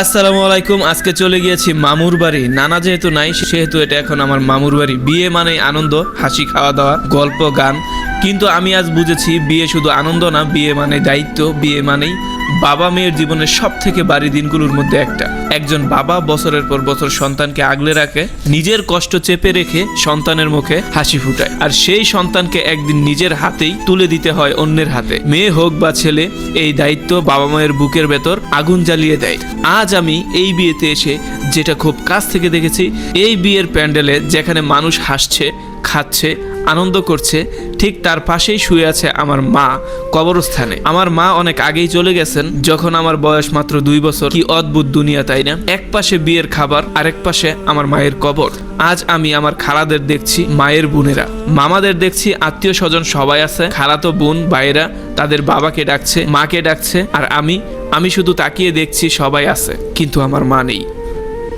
আসসালামু আলাইকুম, আজকে চলে গিয়েছি মামুর বাড়ি। নানা যেহেতু নাই, সেহেতু এটা এখন আমার মামুর বাড়ি। বিয়ে মানে আনন্দ, হাসি খাওয়া দাওয়া গল্প, গান। কিন্তু আমি আজ বুঝেছি, বিয়ে শুধু আনন্দ না, বিয়ে মানে দায়িত্ব, বিয়ে মানেই বাবা মেয়ের জীবনের সব থেকে বাড়ি দিনগুলোর মধ্যে একটা। একজন বাবা বছরের পর বছর সন্তানকে আগলে রাখে, নিজের কষ্ট চেপে রেখে সন্তানের মুখে হাসি ফুটায়। আর সেই সন্তানকে একদিন নিজের হাতেই তুলে দিতে হয় অন্যের হাতে। মেয়ে হোক বা ছেলে, এই দায়িত্ব বাবা মায়ের বুকের ভেতর আগুন জ্বালিয়ে দেয়। আজ আমি এই বিয়েতে এসে যেটা খুব কাছ থেকে দেখেছি, এই বিয়ের প্যান্ডেলে যেখানে মানুষ হাসছে, খাচ্ছে আনন্দ করছে, ঠিক তার পাশেই শুয়ে আছে আমার মা কবরস্থানে। আমার মা অনেক আগেই চলে গেছেন, যখন আমার বয়স মাত্র দুই বছর। কি অদ্ভুত দুনিয়া, তাই না? এক পাশে বিয়ের খাবার, আরেক পাশে আমার মায়ের কবর। আজ আমি আমার খালাদের দেখছি, মায়ের বোনেরা। মামাদের দেখছি, আত্মীয় স্বজন সবাই আছে। খালাতো বোন, ভাইয়েরা, তাদের বাবাকে ডাকছে, মাকে ডাকছে, আর আমি আমি শুধু তাকিয়ে দেখছি সবাই আছে, কিন্তু আমার মা নেই।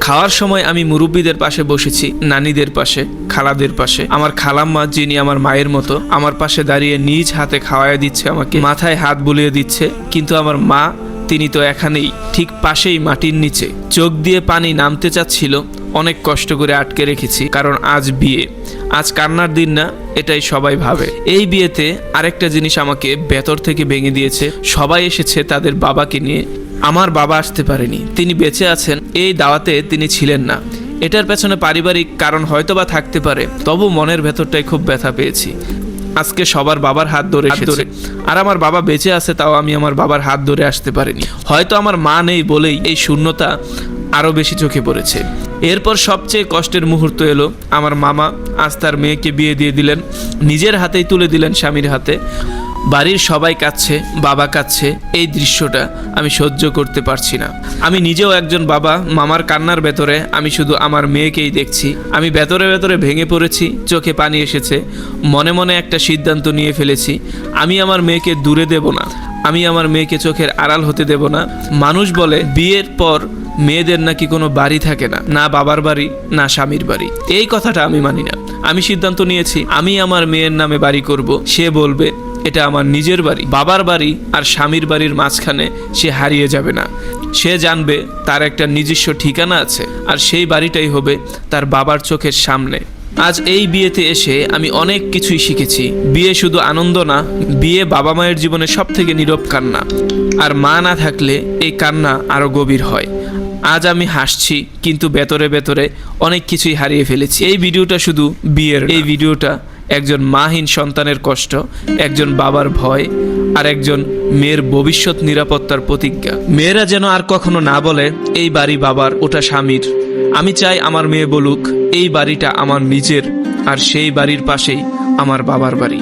খাওয়ার সময় আমি মুরব্বীদের পাশে বসেছি, নানিদের পাশে, খালাদের পাশে। আমার খালাম্মা, যিনি আমার মায়ের মতো, আমার পাশে দাঁড়িয়ে নিজ হাতে খাওয়াই দিচ্ছে আমাকে, মাথায় হাত বুলিয়ে দিচ্ছে। কিন্তু আমার মা, তিনি তো এখানেই, ঠিক পাশেই মাটির নিচে। চোখ দিয়ে পানি নামতে চাচ্ছিল, অনেক কষ্ট করে আটকে রেখেছি, কারণ আজ বিয়ে। আজ কান্নার দিন না, এটাই সবাই ভাবে। এই বিয়েতে আরেকটা জিনিস আমাকে ভেতর থেকে ভেঙে দিয়েছে। সবাই এসেছে তাদের বাবাকে নিয়ে আমার বাবা আসতে পারেনি। তিনি বেঁচে আছেন এই দাওয়াতে তিনি ছিলেন না। এটার পেছনে পারিবারিক কারণ হয়তোবা থাকতে পারে তবু মনের ভেতরটাই খুব ব্যথা পেয়েছি। আজকে সবার বাবার হাত ধরে ধরে। আর আমার বাবা বেঁচে আছে তাও আমি আমার বাবার হাত ধরে আসতে পারিনি। হয়তো আমার মা নেই বলেই এই শূন্যতা আরও বেশি চোখে পড়েছে। এরপর সবচেয়ে কষ্টের মুহূর্ত এলো। আমার মামা আজ তার মেয়েকে বিয়ে দিয়ে দিলেন। নিজের হাতেই তুলে দিলেন স্বামীর হাতে। বাড়ির সবাই কাচ্ছে বাবা কাচ্ছে এই দৃশ্যটা আমি সহ্য করতে পারছি না। আমি নিজেও একজন বাবা, মামার কান্নার ভেতরে আমি শুধু আমার মেয়েকেই দেখছি। আমি ভেতরে ভেতরে ভেঙে পড়েছি, চোখে পানি এসেছে, মনে মনে একটা সিদ্ধান্ত নিয়ে ফেলেছি, আমি আমার মেয়েকে দূরে দেব না, আমি আমার মেয়েকে চোখের আড়াল হতে দেব না। মানুষ বলে, বিয়ের পর মেয়েদের নাকি কোনো বাড়ি থাকে না না বাবার বাড়ি, না স্বামীর বাড়ি। এই কথাটা আমি মানি না। আমি সিদ্ধান্ত নিয়েছি, আমি আমার মেয়ের নামে বাড়ি করব, সে বলবে এটা আমার নিজের বাড়ি, বাবার বাড়ি আর স্বামীর বাড়ির মাঝখানে সে হারিয়ে যাবে না। সে জানবে তার একটা নিজস্ব ঠিকানা আছে আর সেই বাড়িটাই হবে তার বাবার চোখের সামনে। আজ এই বিয়েতে এসে আমি অনেক কিছুই শিখেছি। বিয়ে শুধু আনন্দ না, বিয়ে বাবা মায়ের জীবনে সব থেকে নীরব কান্না। আর মা না থাকলে এই কান্না আরও গভীর হয়। আজ আমি হাসছি, কিন্তু ভেতরে ভেতরে অনেক কিছুই হারিয়ে ফেলেছি। এই ভিডিওটা শুধু বিয়ের এই ভিডিওটা একজন মাহীন সন্তানের কষ্ট, একজন বাবার ভয়, আর একজন মেয়ের ভবিষ্যৎ নিরাপত্তার প্রতিজ্ঞা। মেয়েরা যেন আর কখনো না বলে, এই বাড়ি বাবার, ওটা স্বামীর। আমি চাই আমার মেয়ে বলুক, এই বাড়িটা আমার নিজের, আর সেই বাড়ির পাশেই আমার বাবার বাড়ি।